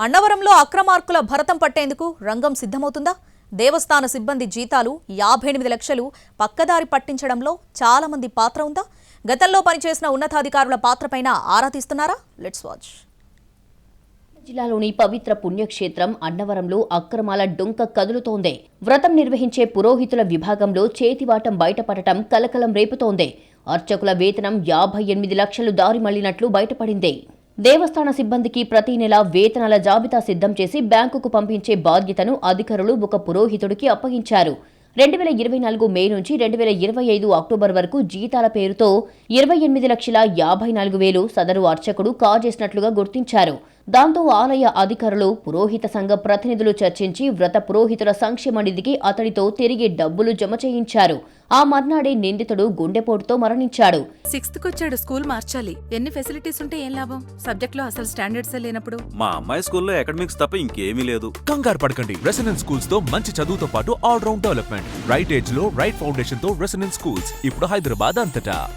అన్నవరంలో అక్రమార్కుల భరతం పట్టేందుకు రంగం సిద్ధమవుతుందా? దేవస్థాన సిబ్బంది జీతాలు యాభై ఎనిమిది లక్షలు పక్కదారి పట్టించడంలో చాలామంది పాత్ర ఉందా? గతంలో పనిచేసిన ఉన్నతాధికారుల పాత్రపైన ఆరా తీస్తున్నారా? Let's watch. జిల్లాలోని పవిత్ర పుణ్యక్షేత్రం అన్నవరంలో అక్రమాల డొంక కదులుతోంది. వ్రతం నిర్వహించే పురోహితుల విభాగంలో చేతివాటం బయటపడటం కలకలం రేపుతోంది. అర్చకుల వేతనం యాభై ఎనిమిది లక్షలు దారి మళ్ళినట్లు బయటపడింది. దేవస్థాన సిబ్బందికి ప్రతి నెల వేతనాల జాబితా సిద్ధం చేసి బ్యాంకుకు పంపించే బాధ్యతను అధికారులు ఒక పురోహితుడికి అప్పగించారు. రెండు వేల ఇరవై నాలుగు మే నుంచి రెండు వేల ఇరవై ఐదు అక్టోబర్ వరకు జీతాల పేరుతో ఇరవై ఎనిమిది లక్షల యాభై నాలుగు వేలు సదరు అర్చకుడు కాజేసినట్లుగా గుర్తించారు. దాంతో ఆలయ అధికారులు పురోహిత సంఘ ప్రతినిధులు చర్చించి వ్రత పురోహితుల సంక్షేమ నిధికి అతడితో తిరిగి డబ్బులు జమ చేయించారు. ఆ మర్నాడే నిందితుడు గుండెపోటుతో మరణించాడు. సిక్స్త్ వచ్చాడు స్కూల్ మార్చాలి. ఎన్ని ఫెసిలిటీస్ ఉంటే ఏం లాభం? సబ్జెక్ట్లో అసలు స్టాండర్డ్స్ లేనప్పుడు? మా అమ్మాయి స్కూల్లో అకాడమిక్స్ తప్ప ఇంకేమీ లేదు. కంగారు పడకండి. రెసిడెన్స్ స్కూల్స్తో మంచి చదువుతో పాటు ఆల్ రౌండ్ డెవలప్మెంట్. రైట్ ఏజ్లో రైట్ ఫౌండేషన్తో రెసిడెన్స్ స్కూల్స్. ఇప్పుడు హైదరాబాద్ అంతటా.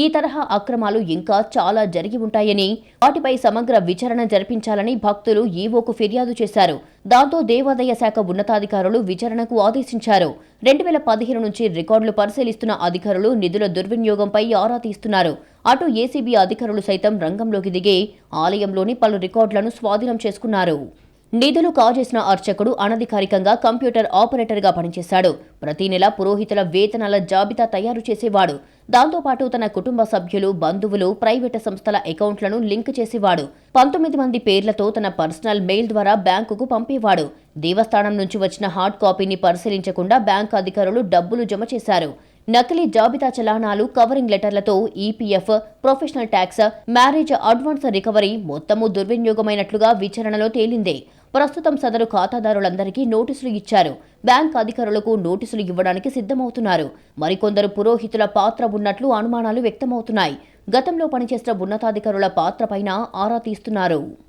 ఈ తరహా అక్రమాలు ఇంకా చాలా జరిగి ఉంటాయని వాటిపై సమగ్ర విచారణ జరిపించాలని భక్తులు ఈవోకు ఫిర్యాదు చేశారు. దాంతో దేవాదాయ శాఖ ఉన్నతాధికారులు విచారణకు ఆదేశించారు. రెండు వేల పదిహేను నుంచి రికార్డులు పరిశీలిస్తున్న అధికారులు నిధుల దుర్వినియోగంపై ఆరా తీస్తున్నారు. అటు ఏసీబీ అధికారులు సైతం రంగంలోకి దిగి ఆలయంలోని పలు రికార్డులను స్వాధీనం చేసుకున్నారు. నిధులు కాజేసిన అర్చకుడు అనధికారికంగా కంప్యూటర్ ఆపరేటర్గా పనిచేశాడు. ప్రతి నెల పురోహితుల వేతనాల జాబితా తయారు చేసేవాడు. దాంతోపాటు తన కుటుంబ సభ్యులు బంధువులు ప్రైవేటు సంస్థల అకౌంట్లను లింక్ చేసేవాడు. పంతొమ్మిది మంది పేర్లతో తన పర్సనల్ మెయిల్ ద్వారా బ్యాంకుకు పంపేవాడు. దేవస్థానం నుంచి వచ్చిన హార్డ్ కాపీని పరిశీలించకుండా బ్యాంకు అధికారులు డబ్బులు జమ చేశారు. నకిలీ జాబితా చలానాలు covering లెటర్లతో EPF professional tax marriage advance recovery మొత్తము దుర్వినియోగమైనట్లుగా విచారణలో తేలింది. ప్రస్తుతం సదరు ఖాతాదారులందరికీ నోటీసులు ఇచ్చారు. బ్యాంక్ అధికారులకు నోటీసులు ఇవ్వడానికి సిద్ధమవుతున్నారు. మరికొందరు పురోహితుల పాత్ర ఉన్నట్లు అనుమానాలు వ్యక్తమవుతున్నాయి. గతంలో పనిచేసిన ఉన్నతాధికారుల పాత్రపైన ఆరా తీస్తున్నారు.